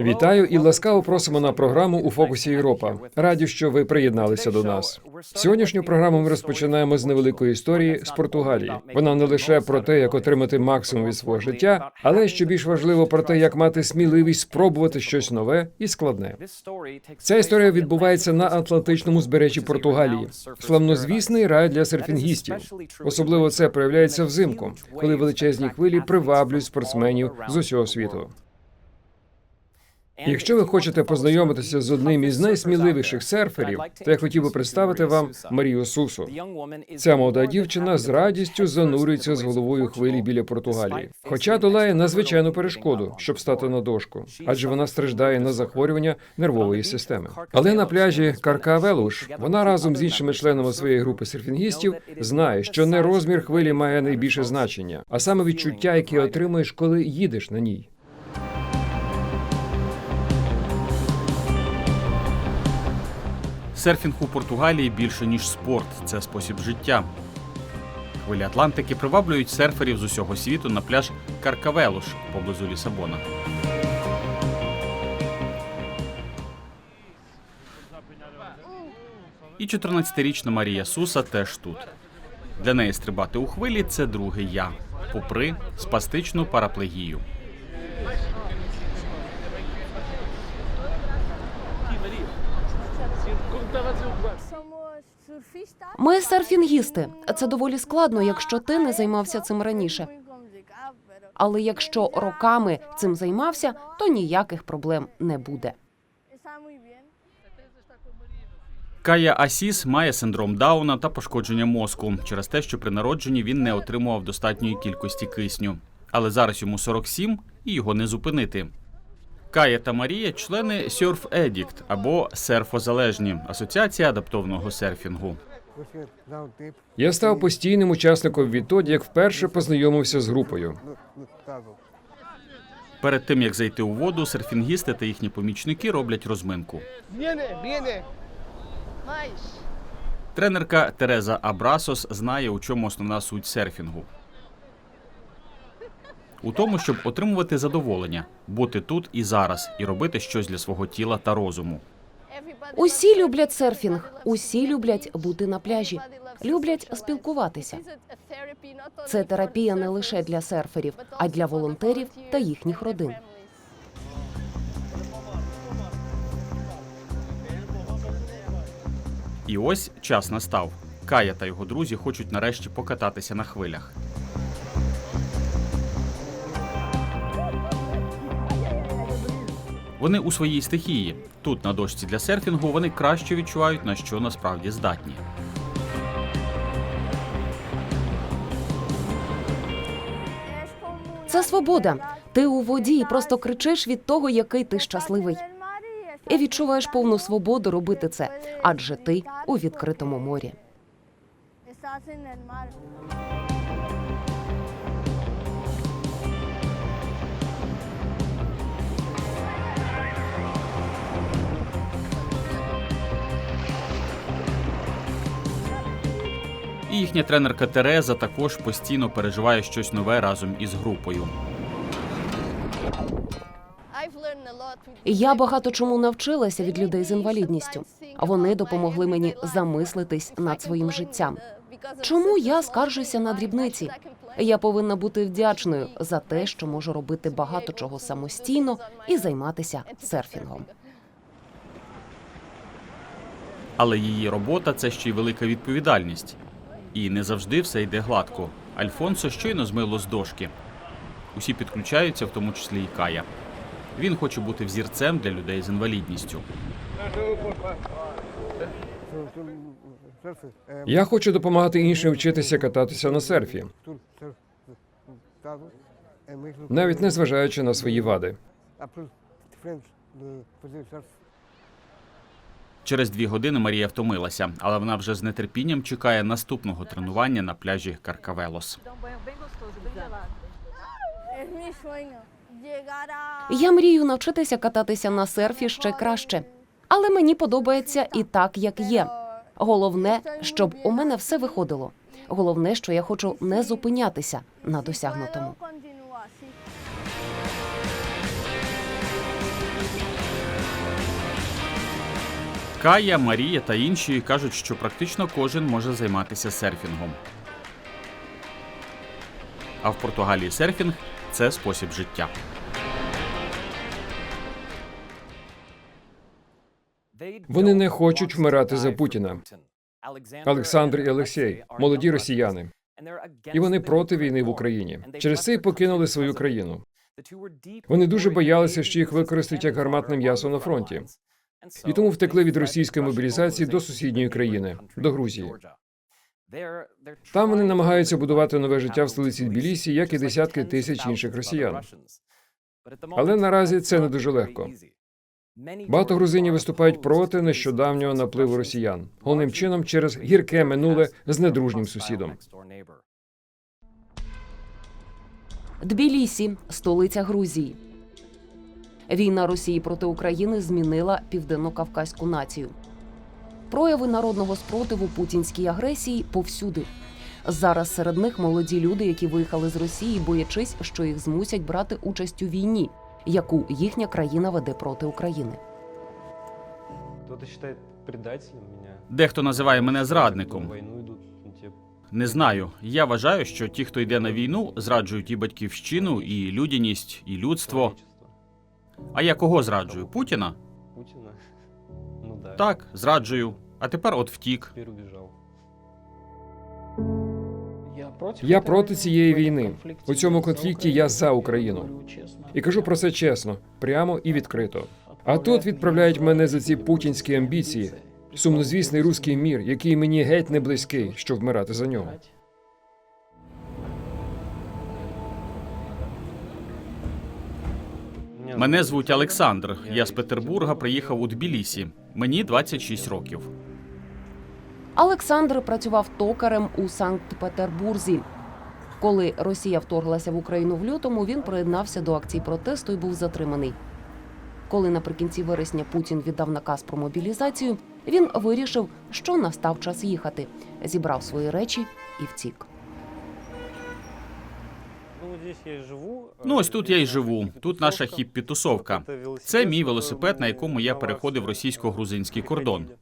Вітаю і ласкаво просимо на програму у фокусі Європа. Раді, що ви приєдналися до нас. Сьогоднішню програму ми розпочинаємо з невеликої історії з Португалії. Вона не лише про те, як отримати максимум від свого життя, але що більш важливо про те, як мати сміливість спробувати щось нове і складне. Ця історія відбувається на Атлантичному збережжі Португалії, славнозвісний рай для серфінгістів. Особливо це проявляється взимку, коли величезні хвилі приваблюють спортсменів з усього світу. Якщо ви хочете познайомитися з одним із найсміливіших серферів, то я хотів би представити вам Марію Сусу. Ця молода дівчина з радістю занурюється з головою хвилі біля Португалії, хоча долає надзвичайну перешкоду, щоб стати на дошку, адже вона страждає на захворювання нервової системи. Але на пляжі Каркавелуш вона разом з іншими членами своєї групи серфінгістів знає, що не розмір хвилі має найбільше значення, а саме відчуття, яке отримуєш, коли їдеш на ній. Серфінг у Португалії більше ніж спорт, це спосіб життя. Хвилі Атлантики приваблюють серферів з усього світу на пляж Каркавелуш поблизу Лісабона. І 14-річна Марія Суса теж тут. Для неї стрибати у хвилі це друге я, попри спастичну параплегію. Ми серфінгісти. Це доволі складно, якщо ти не займався цим раніше. Але якщо роками цим займався, то ніяких проблем не буде. Кая Асіс має синдром Дауна та пошкодження мозку через те, що при народженні він не отримував достатньої кількості кисню. Але зараз йому 47 і його не зупинити. Кая та Марія члени Surf Addict або серфозалежні асоціація адаптованого серфінгу. Я став постійним учасником відтоді, як вперше познайомився з групою. Перед тим як зайти у воду, серфінгісти та їхні помічники роблять розминку. Тренерка Тереза Абрасос знає, у чому основна суть серфінгу. У тому, щоб отримувати задоволення, бути тут і зараз, і робити щось для свого тіла та розуму. Усі люблять серфінг, усі люблять бути на пляжі, люблять спілкуватися. Це терапія не лише для серферів, а для волонтерів та їхніх родин. І ось час настав. Кая та його друзі хочуть нарешті покататися на хвилях. Вони у своїй стихії. Тут, на дошці для серфінгу, вони краще відчувають, на що насправді здатні. Це свобода. Ти у воді і просто кричиш від того, який ти щасливий. І відчуваєш повну свободу робити це, адже ти у відкритому морі. І їхня тренерка Тереза також постійно переживає щось нове разом із групою. Я багато чому навчилася від людей з інвалідністю. Вони допомогли мені замислитись над своїм життям. Чому я скаржуся на дрібниці? Я повинна бути вдячною за те, що можу робити багато чого самостійно і займатися серфінгом. Але її робота це ще й велика відповідальність. І не завжди все йде гладко. Альфонсо щойно змило з дошки. Усі підключаються, в тому числі і Кая. Він хоче бути взірцем для людей з інвалідністю. Я хочу допомагати іншим вчитися кататися на серфі, навіть не зважаючи на свої вади. Через дві години Марія втомилася, але вона вже з нетерпінням чекає наступного тренування на пляжі Каркавелос. Я мрію навчитися кататися на серфі ще краще, але мені подобається і так, як є. Головне, щоб у мене все виходило. Головне, що я хочу не зупинятися на досягнутому. Кая, Марія та інші кажуть, що практично кожен може займатися серфінгом. А в Португалії серфінг це спосіб життя. Вони не хочуть вмирати за Путіна. Олександр і Олексій молоді росіяни, і вони проти війни в Україні. Через це й покинули свою країну. Вони дуже боялися, що їх використають як гарматне м'ясо на фронті, і тому втекли від російської мобілізації до сусідньої країни, до Грузії. Там вони намагаються будувати нове життя в столиці Тбілісі, як і десятки тисяч інших росіян. Але наразі це не дуже легко. Багато грузинів виступають проти нещодавнього напливу росіян, головним чином через гірке минуле з недружнім сусідом. Тбілісі – столиця Грузії. Війна Росії проти України змінила південно-кавказьку націю. Прояви народного спротиву путінській агресії повсюди. Зараз серед них молоді люди, які виїхали з Росії, боячись, що їх змусять брати участь у війні, яку їхня країна веде проти України. Кто-то считает предателем меня. Дехто називає мене зрадником. Ну, те Не знаю. Я вважаю, що ті, хто йде на війну, зраджують і батьківщину, і людяність, і людство. А я кого зраджую? Путіна? Путина. Ну да. Так, зраджую. А тепер от втік. Я проти цієї війни. У цьому конфлікті я за Україну. І кажу про це чесно, прямо і відкрито. А тут відправляють мене за ці путінські амбіції, сумнозвісний руський мір, який мені геть не близький, щоб вмирати за нього. Мене звуть Олександр. Я з Петербурга приїхав у Тбілісі. Мені 26 років. Олександр працював токарем у Санкт-Петербурзі. Коли Росія вторглася в Україну в лютому, він приєднався до акцій протесту і був затриманий. Коли наприкінці вересня Путін віддав наказ про мобілізацію, він вирішив, що настав час їхати, зібрав свої речі і втік. Ну, вот здесь я и живу. Ну, ось тут я і живу. Хіппі-тусовка. Тут наша хіппі-тусовка. Вот это велосипед, Це мій с велосипед, которым на мы якому я на переходив вас російсько-грузинський кордон. приходили.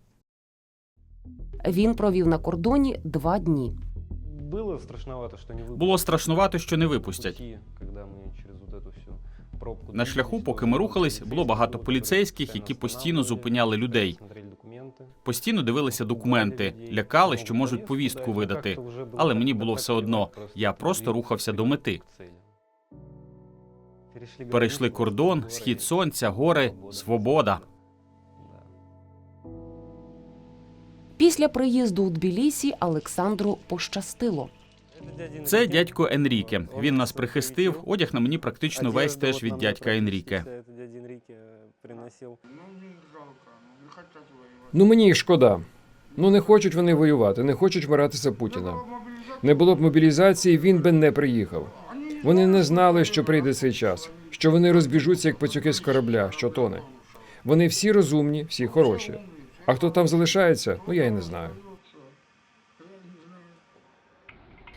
Він провів на кордоні два дні. Было страшновато, что не выпустят. Було страшнувато, що не По випустять. пути, когда мы через вот эту всю пробку На шляху, двигались, поки было ми рухались, много було багато полицейских, поліцейських, які постоянно постійно останавливали, зупиняли людей. смотрели документы. Постійно дивилися документи, лякали, що можуть повістку видати. Але мені було все одно. Я просто рухався до мети. Перейшли кордон, схід сонця, гори, свобода. Після приїзду у Тбілісі Олександру пощастило. Це дядько Енріке. Він нас прихистив. Одяг на мені практично весь теж від дядька Енріке. Ну мені їх шкода. Ну не хочуть вони воювати, не хочуть вмирати Путіна. Не було б мобілізації, він би не приїхав. Вони не знали, що прийде цей час, що вони розбіжуться як пацюки з корабля, що тоне. Вони всі розумні, всі хороші. А хто там залишається, ну я й не знаю.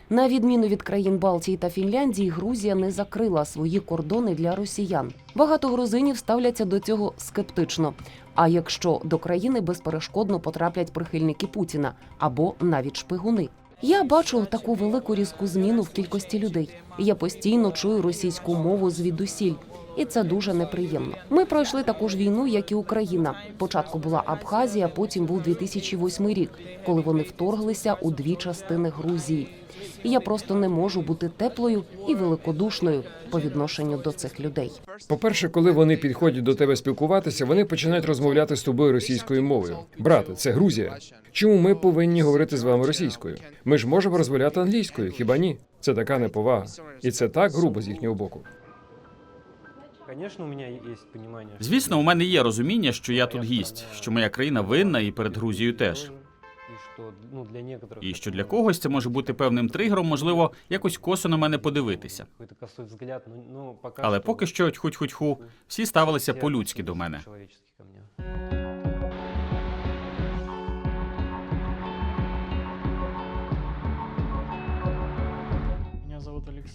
На відміну від країн Балтії та Фінляндії, Грузія не закрила свої кордони для росіян. Багато грузинів ставляться до цього скептично. А якщо до країни безперешкодно потраплять прихильники Путіна або навіть шпигуни. Я бачу таку велику різку зміну в кількості людей. Я постійно чую російську мову звідусіль, і це дуже неприємно. Ми пройшли таку ж війну, як і Україна. Спочатку була Абхазія, потім був 2008 рік, коли вони вторглися у дві частини Грузії. І я просто не можу бути теплою і великодушною по відношенню до цих людей. По-перше, коли вони підходять до тебе спілкуватися, вони починають розмовляти з тобою російською мовою. Брате, це Грузія. Чому ми повинні говорити з вами російською? Ми ж можемо розмовляти англійською, хіба ні? Це така неповага, і це так грубо з їхнього боку. Конечно, у мене є розуміння. Звісно, у мене є розуміння, що я тут гість, що моя країна винна і перед Грузією теж. должен, И ну, для І що когось це може бути певним тригером, можливо, якось косо на мене подивитися. ну, пока Але поки що, хоть-хоть-ху, всі ставилися по-людськи до мене.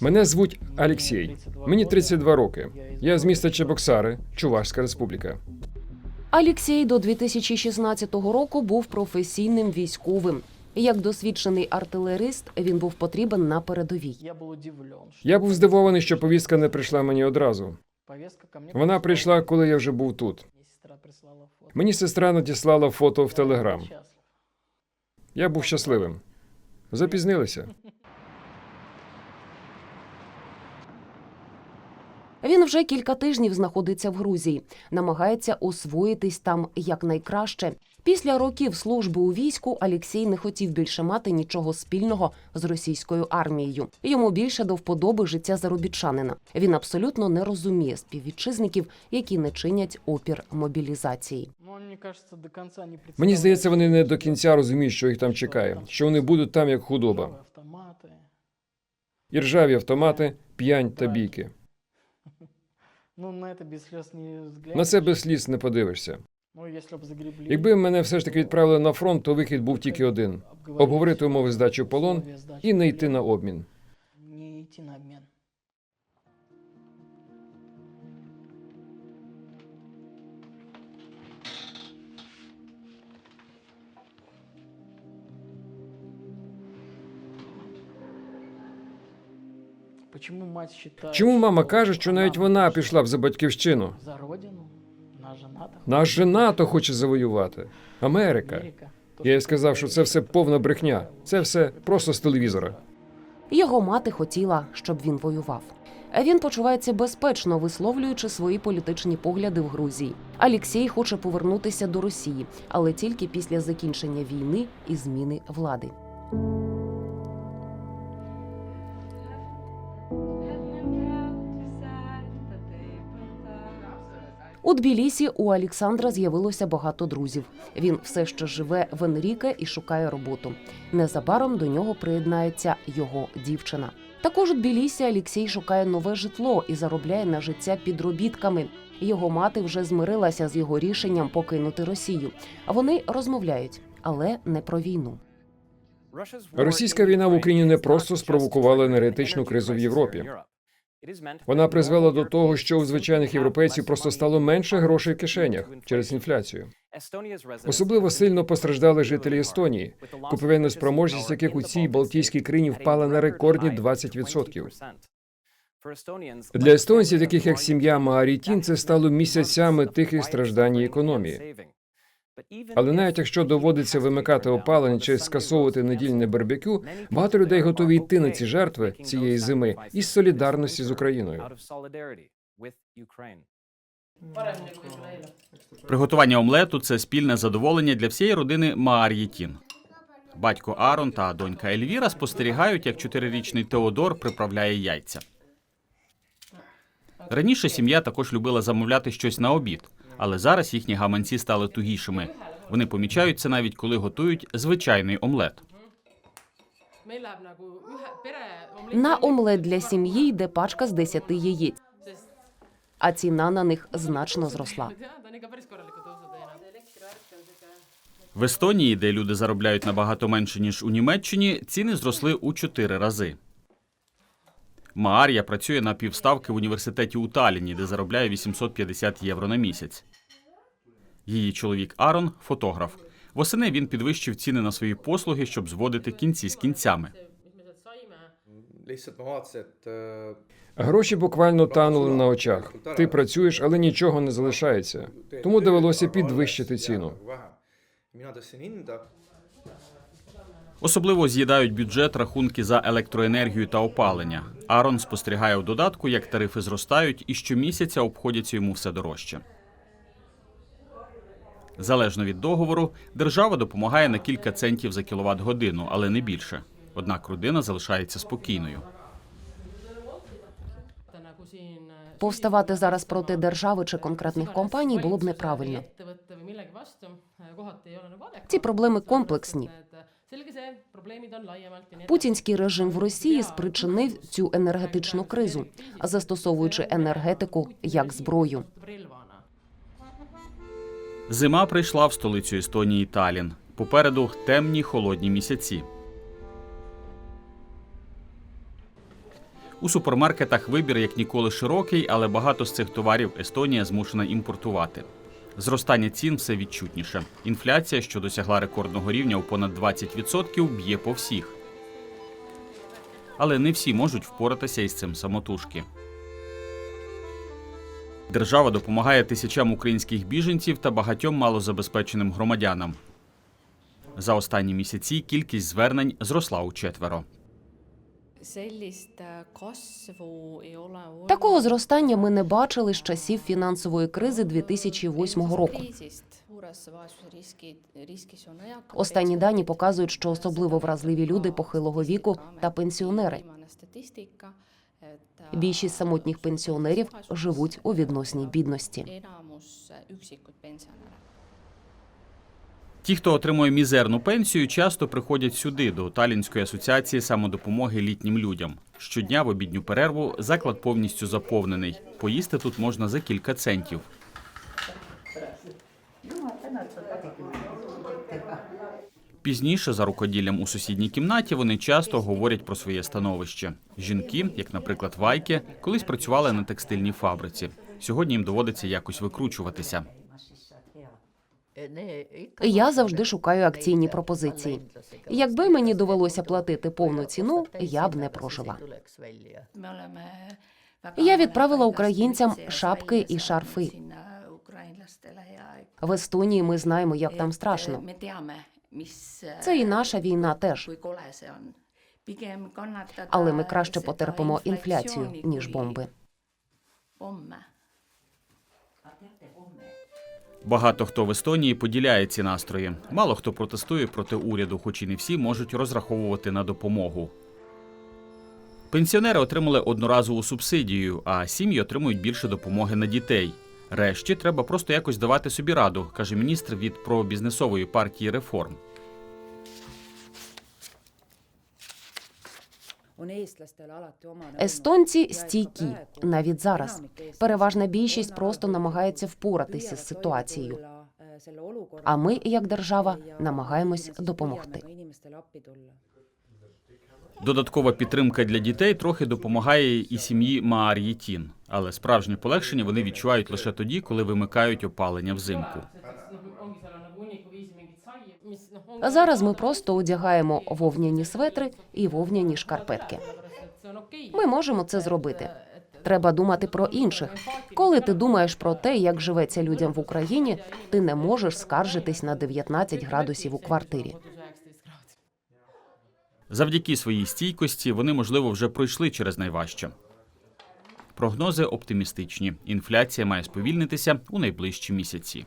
Мене звуть Алексій. Мені 32 роки. Я з міста Чебоксари, Чувашська республіка. Алексій до 2016 року був професійним військовим. Як досвідчений артилерист, він був потрібен на передовій. Я был удивлен, что Я був здивований, що повістка не прийшла мені одразу. повестка ко мне Вона прийшла, коли я вже був тут. Мені сестра надіслала фото в телеграм. Я був щасливим. Запізнилися. Він вже кілька тижнів знаходиться в Грузії, намагається освоїтись там якнайкраще. Після років служби у війську Алексій не хотів більше мати нічого спільного з російською армією. Йому більше до вподоби життя заробітчанина. Він абсолютно не розуміє співвітчизників, які не чинять опір мобілізації. Конца. Мені здається, вони не до кінця розуміють, що їх там чекає, що вони будуть там як худоба. Автоматы. І ржаві автомати, п'янь та бійки. Ну, на це без сліз не взгляд. На це без сліз не подивишся. Ну, якщо б загрібли... Якби мене все ж таки відправили на фронт, то вихід був тільки один: обговорити умови здачі в полон і не йти на обмін. Чому мама каже, що навіть вона пішла б за батьківщину? за родину, на женатых, Наш НАТО хоче завоювати. Америка. Я їй сказав, що це все повна брехня. Це все просто з телевізора. Його мати хотіла, щоб він воював. А Він почувається безпечно, висловлюючи свої політичні погляди в Грузії. Алексій хоче повернутися до Росії, але тільки після закінчення війни і зміни влади. У Тбілісі у Олександра з'явилося багато друзів. Він все ще живе в Енріке і шукає роботу. Незабаром до нього приєднається його дівчина. Також у Тбілісі Олексій шукає нове житло і заробляє на життя підробітками. Його мати вже змирилася з його рішенням покинути Росію. Вони розмовляють, але не про війну. Російська війна в Україні не просто спровокувала енергетичну кризу в Європі. Вона призвела до того, що у звичайних європейців просто стало менше грошей в кишенях через інфляцію. Особливо сильно постраждали жителі Естонії, купівельна спроможність яких у цій Балтійській країні впала на рекордні 20%. Для естонців, таких як сім'я Маарітін, це стало місяцями тихих страждань і економії. Але навіть якщо доводиться вимикати опалення чи скасовувати недільне барбекю, багато людей готові йти на ці жертви цієї зими із солідарності з Україною. Приготування омлету це спільне задоволення для всієї родини Маар'єтін. Батько Арон та донька Ельвіра спостерігають, як чотирирічний Теодор приправляє яйця. Раніше сім'я також любила замовляти щось на обід, але зараз їхні гаманці стали тугішими. Вони помічають це навіть коли готують звичайний омлет. На омлет для сім'ї йде пачка з 10 яєць, а ціна на них значно зросла. В Естонії, де люди заробляють набагато менше ніж у Німеччині, ціни зросли у чотири рази. Маар'я працює на півставки в університеті у Талліні, де заробляє 850 євро на місяць. Її чоловік Арон фотограф. Восени він підвищив ціни на свої послуги, щоб зводити кінці з кінцями. Гроші буквально танули на очах. Ти працюєш, але нічого не залишається. Тому довелося підвищити ціну. Особливо з'їдають бюджет рахунки за електроенергію та опалення. Арон спостерігає у додатку, як тарифи зростають, і щомісяця обходяться йому все дорожче. Залежно від договору, держава допомагає на кілька центів за кіловат годину, але не більше. Однак родина залишається спокійною. Повставати зараз проти держави чи конкретних компаній було б неправильно. Ці проблеми комплексні. Путінський режим в Росії спричинив цю енергетичну кризу, застосовуючи енергетику як зброю. Зима прийшла в столицю Естонії Талін. Попереду темні холодні місяці. У супермаркетах вибір як ніколи широкий, але багато з цих товарів Естонія змушена імпортувати. Зростання цін все відчутніше. Інфляція, що досягла рекордного рівня у понад 20%, б'є по всіх. Але не всі можуть впоратися із цим самотужки. Держава допомагає тисячам українських біженців та багатьом малозабезпеченим громадянам. За останні місяці кількість звернень зросла у четверо. Такого зростання ми не бачили з часів фінансової кризи 2008 року. Останні дані показують, що особливо вразливі люди похилого віку та пенсіонери. Äh, Більшість самотніх пенсіонерів живуть у відносній бідності. Ті, хто отримує мізерну пенсію, часто приходять сюди, до Талінської асоціації самодопомоги літнім людям. Щодня в обідню перерву заклад повністю заповнений. Поїсти тут можна за кілька центів. Пізніше, за рукоділлям у сусідній кімнаті, вони часто говорять про своє становище. Жінки, як, наприклад, Вайке, колись працювали на текстильній фабриці. Сьогодні їм доводиться якось викручуватися. Я завжди шукаю акційні пропозиції. Якби мені довелося платити повну ціну, я б не прожила. Я відправила українцям шапки і шарфи. В Естонії ми знаємо, як там страшно. Це і наша війна теж. Але ми краще потерпимо інфляцію, ніж бомби. Багато хто в Естонії поділяє ці настрої. Мало хто протестує проти уряду, хоч і не всі можуть розраховувати на допомогу. Пенсіонери отримали одноразову субсидію, а сім'ї отримують більше допомоги на дітей. Решті треба просто якось давати собі раду, каже міністр від пробізнесової партії реформ. Естонці стійкі навіть зараз. Переважна більшість просто намагається впоратися з ситуацією. А ми, як держава, намагаємось допомогти. Додаткова підтримка для дітей трохи допомагає і сім'ї Маар'єтін, але справжнє полегшення вони відчувають лише тоді, коли вимикають опалення взимку. А зараз ми просто одягаємо вовняні светри і вовняні шкарпетки. Ми можемо це зробити. Треба думати про інших. Коли ти думаєш про те, як живеться людям в Україні, ти не можеш скаржитись на 19 градусів у квартирі. Завдяки своїй стійкості вони, можливо, вже пройшли через найважче. Прогнози оптимістичні. Інфляція має сповільнитися у найближчі місяці.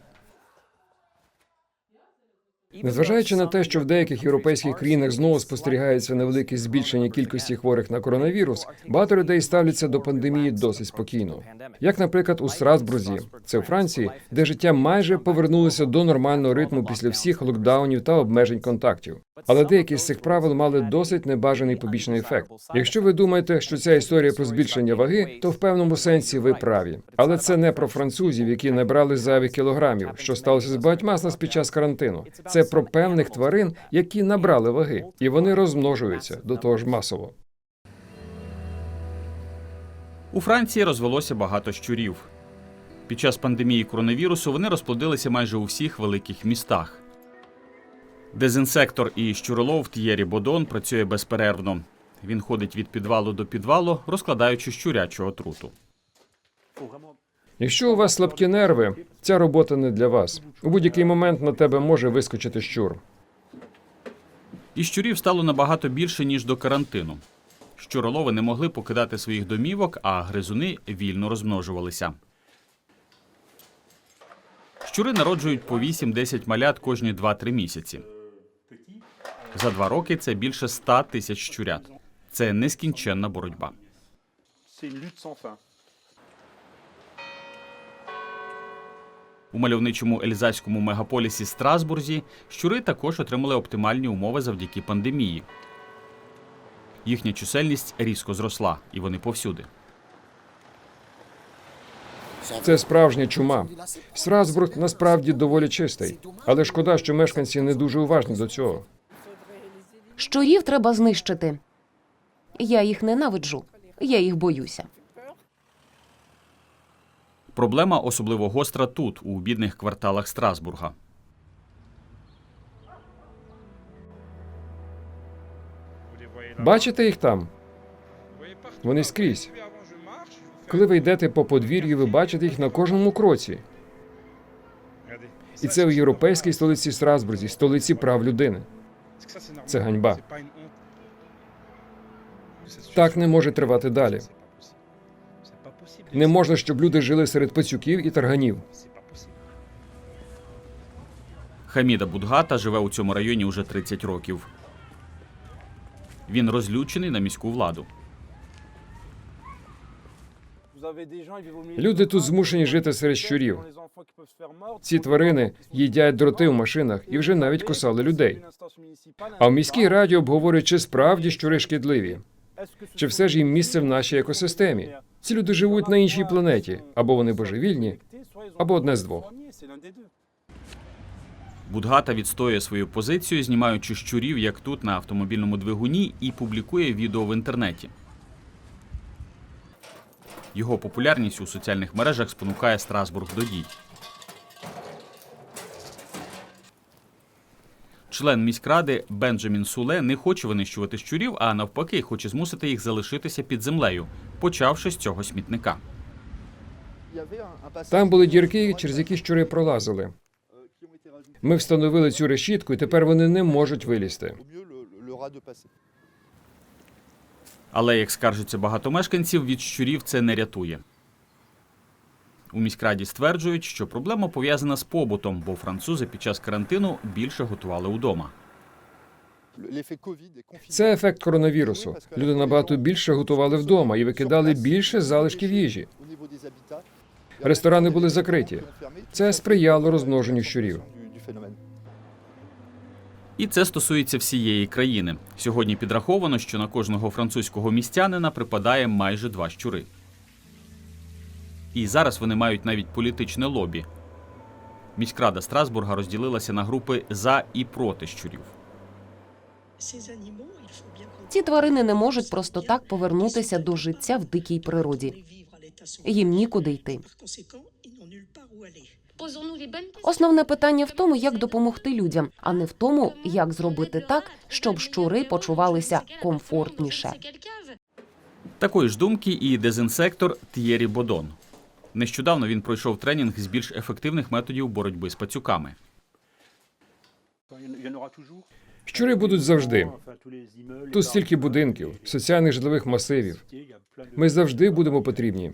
Незважаючи на те, що в деяких європейських країнах знову спостерігається невелике збільшення кількості хворих на коронавірус, багато людей ставляться до пандемії досить спокійно. Як, наприклад, у Страсбурзі, це у Франції, де життя майже повернулося до нормального ритму після всіх локдаунів та обмежень контактів. Але деякі з цих правил мали досить небажаний побічний ефект. Якщо ви думаєте, що ця історія про збільшення ваги, то в певному сенсі ви праві. Але це не про французів, які набрали зайвих кілограмів, що сталося з багатьма з нас під час карантину. Це про певних тварин, які набрали ваги, і вони розмножуються до того ж масово. У Франції розвелося багато щурів. Під час пандемії коронавірусу вони розплодилися майже у всіх великих містах. Дезінсектор і щуролов Т'єрі Бодон працює безперервно. Він ходить від підвалу до підвалу, розкладаючи щурячу отруту. Якщо у вас слабкі нерви, ця робота не для вас. У будь-який момент на тебе може вискочити щур. І щурів стало набагато більше, ніж до карантину. Щуролови не могли покидати своїх домівок, а гризуни вільно розмножувалися. Щури народжують по 8-10 малят кожні 2-3 місяці. За два роки це більше 100 тисяч щурят. Це нескінченна боротьба. У мальовничому ельзаському мегаполісі Страсбурзі щури також отримали оптимальні умови завдяки пандемії. Їхня чисельність різко зросла, і вони повсюди. Це справжня чума. Страсбург насправді доволі чистий, але шкода, що мешканці не дуже уважні до цього. Щурів треба знищити. Я їх ненавиджу. Я їх боюся. Проблема особливо гостра тут, у бідних кварталах Страсбурга. Бачите їх там? Вони скрізь. Коли ви йдете по подвір'ю, ви бачите їх на кожному кроці. І це у європейській столиці Страсбурзі, столиці прав людини. Це ганьба. Так не може тривати далі. Не можна, щоб люди жили серед пацюків і тарганів. Хаміда Будгата живе у цьому районі уже 30 років. Він розлючений на міську владу. Люди тут змушені жити серед щурів. Ці тварини їдять дроти в машинах і вже навіть кусали людей. А в міській раді обговорюють, чи справді щури шкідливі, чи все ж їм місце в нашій екосистемі. Ці люди живуть на іншій планеті, або вони божевільні, або одне з двох. Будгата відстоює свою позицію, знімаючи щурів, як тут на автомобільному двигуні, і публікує відео в інтернеті. Його популярність у соціальних мережах спонукає Страсбург до дій. Член міськради Бенджамін Суле не хоче винищувати щурів, а навпаки, хоче змусити їх залишитися під землею, почавши з цього смітника. Там були дірки, через які щури пролазили. Ми встановили цю решітку, і тепер вони не можуть вилізти. Але, як скаржаться багато мешканців, від щурів це не рятує. У міськраді стверджують, що проблема пов'язана з побутом, бо французи під час карантину більше готували удома. Це ефект коронавірусу. Люди набагато більше готували вдома і викидали більше залишків їжі. Ресторани були закриті. Це сприяло розмноженню щурів. І це стосується всієї країни. Сьогодні підраховано, що на кожного французького містянина припадає майже два щури. І зараз вони мають навіть політичне лобі. Міськрада Страсбурга розділилася на групи за і проти щурів. Ці тварини не можуть просто так повернутися до життя в дикій природі. Їм нікуди йти. Основне питання в тому, як допомогти людям, а не в тому, як зробити так, щоб щури почувалися комфортніше. Такої ж думки і дезінсектор Т'єрі Бодон. Нещодавно він пройшов тренінг з більш ефективних методів боротьби з пацюками. Щури будуть завжди. Тут стільки будинків, соціальних житлових масивів. Ми завжди будемо потрібні.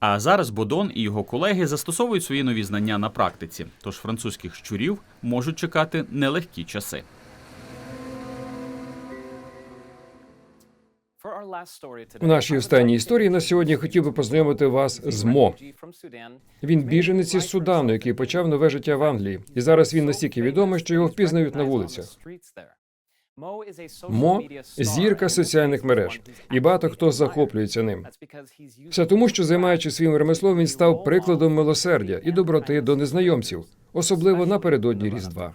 А зараз Бодон і його колеги застосовують свої нові знання на практиці. Тож французьких щурів можуть чекати нелегкі часи. У нашій останній історії на сьогодні хотів би познайомити вас з Мо. Він біженець із Судану, який почав нове життя в Англії, і зараз він настільки відомий, що його впізнають на вулицях. Мо зірка соціальних мереж, і багато хто захоплюється ним. Все тому, що займаючись своїм ремеслом, він став прикладом милосердя і доброти до незнайомців, особливо напередодні Різдва.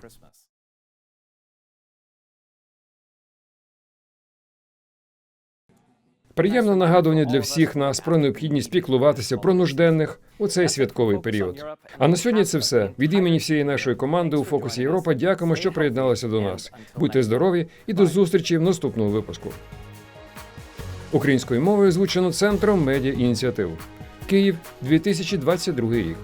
Приємне нагадування для всіх нас про необхідність піклуватися про нужденних у цей святковий період. А на сьогодні це все. Від імені всієї нашої команди у фокусі Європа. Дякуємо, що приєдналися до нас. Будьте здорові і до зустрічі в наступному випуску. Українською мовою звучено центром медіа ініціатив. Київ, 2022 рік.